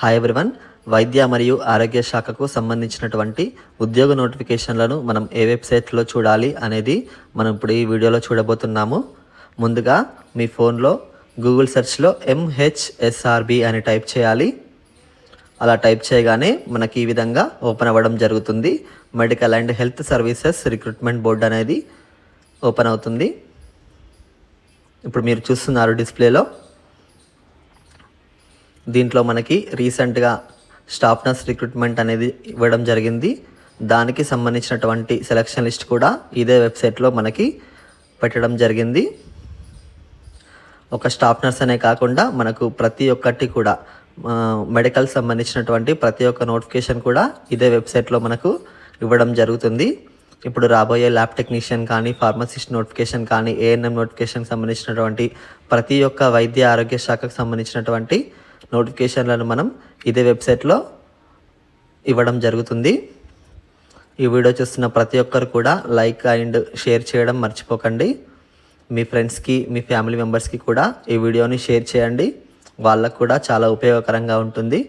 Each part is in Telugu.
హాయ్ ఎవ్రీవన్ వైద్య మరియు ఆరోగ్య శాఖకు సంబంధించినటువంటి ఉద్యోగ నోటిఫికేషన్లను మనం ఏ వెబ్సైట్లో చూడాలి అనేది మనం ఇప్పుడు ఈ వీడియోలో చూడబోతున్నాము. ముందుగా మీ ఫోన్లో గూగుల్ సెర్చ్లో ఎంహెచ్ఎస్ఆర్బి అని టైప్ చేయాలి. అలా టైప్ చేయగానే మనకి ఈ విధంగా ఓపెన్ అవ్వడం జరుగుతుంది. Medical and health services recruitment board అనేది ఓపెన్ అవుతుంది. ఇప్పుడు మీరు చూస్తున్నారు డిస్ప్లేలో. దీంట్లో మనకి రీసెంట్గా స్టాఫ్ నర్స్ రిక్రూట్మెంట్ అనేది ఇవ్వడం జరిగింది. దానికి సంబంధించినటువంటి సెలక్షన్ లిస్ట్ కూడా ఇదే వెబ్సైట్లో మనకి పెట్టడం జరిగింది. ఒక స్టాఫ్ నర్స్ అనే కాకుండా మనకు ప్రతి ఒక్కటి కూడా మెడికల్ సంబంధించినటువంటి ప్రతి ఒక్క నోటిఫికేషన్ కూడా ఇదే వెబ్సైట్లో మనకు ఇవ్వడం జరుగుతుంది. ఇప్పుడు రాబోయే ల్యాబ్ టెక్నీషియన్ కానీ ఫార్మసిస్ట్ నోటిఫికేషన్ కానీ ఏఎన్ఎం నోటిఫికేషన్కి సంబంధించినటువంటి ప్రతి ఒక్క వైద్య ఆరోగ్య శాఖకు సంబంధించినటువంటి నోటిఫికేషన్లను మనం ఇదే వెబ్సైట్లో ఇవ్వడం జరుగుతుంది. ఈ వీడియో చూస్తున్న ప్రతి ఒక్కరు కూడా లైక్ అండ్ షేర్ చేయడం మర్చిపోకండి. మీ ఫ్రెండ్స్కి మీ ఫ్యామిలీ మెంబర్స్కి కూడా ఈ వీడియోని షేర్ చేయండి. వాళ్ళకు కూడా చాలా ఉపయోగకరంగా ఉంటుంది.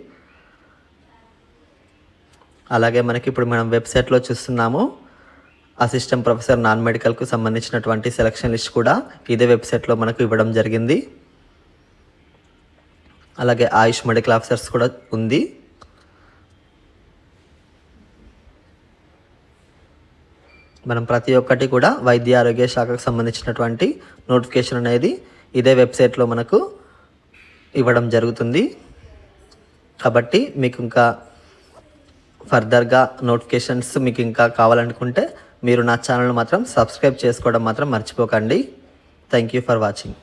అలాగే మనకి ఇప్పుడు మనం వెబ్సైట్లో చూస్తున్నాము. అసిస్టెంట్ ప్రొఫెసర్ నాన్ మెడికల్కు సంబంధించినటువంటి సెలక్షన్ లిస్ట్ కూడా ఇదే వెబ్సైట్లో మనకు ఇవ్వడం జరిగింది. అలాగే ఆయుష్ మెడికల్ ఆఫీసర్స్ కూడా ఉంది. మనం ప్రతి ఒక్కటి కూడా వైద్య ఆరోగ్య శాఖకు సంబంధించినటువంటి నోటిఫికేషన్ అనేది ఇదే వెబ్సైట్లో మనకు ఇవ్వడం జరుగుతుంది. కాబట్టి మీకు ఇంకా ఫర్దర్గా నోటిఫికేషన్స్ మీకు ఇంకా కావాలనుకుంటే మీరు నా ఛానల్ మాత్రం సబ్స్క్రైబ్ చేసుకోవడం మాత్రం మర్చిపోకండి. Thank you for watching.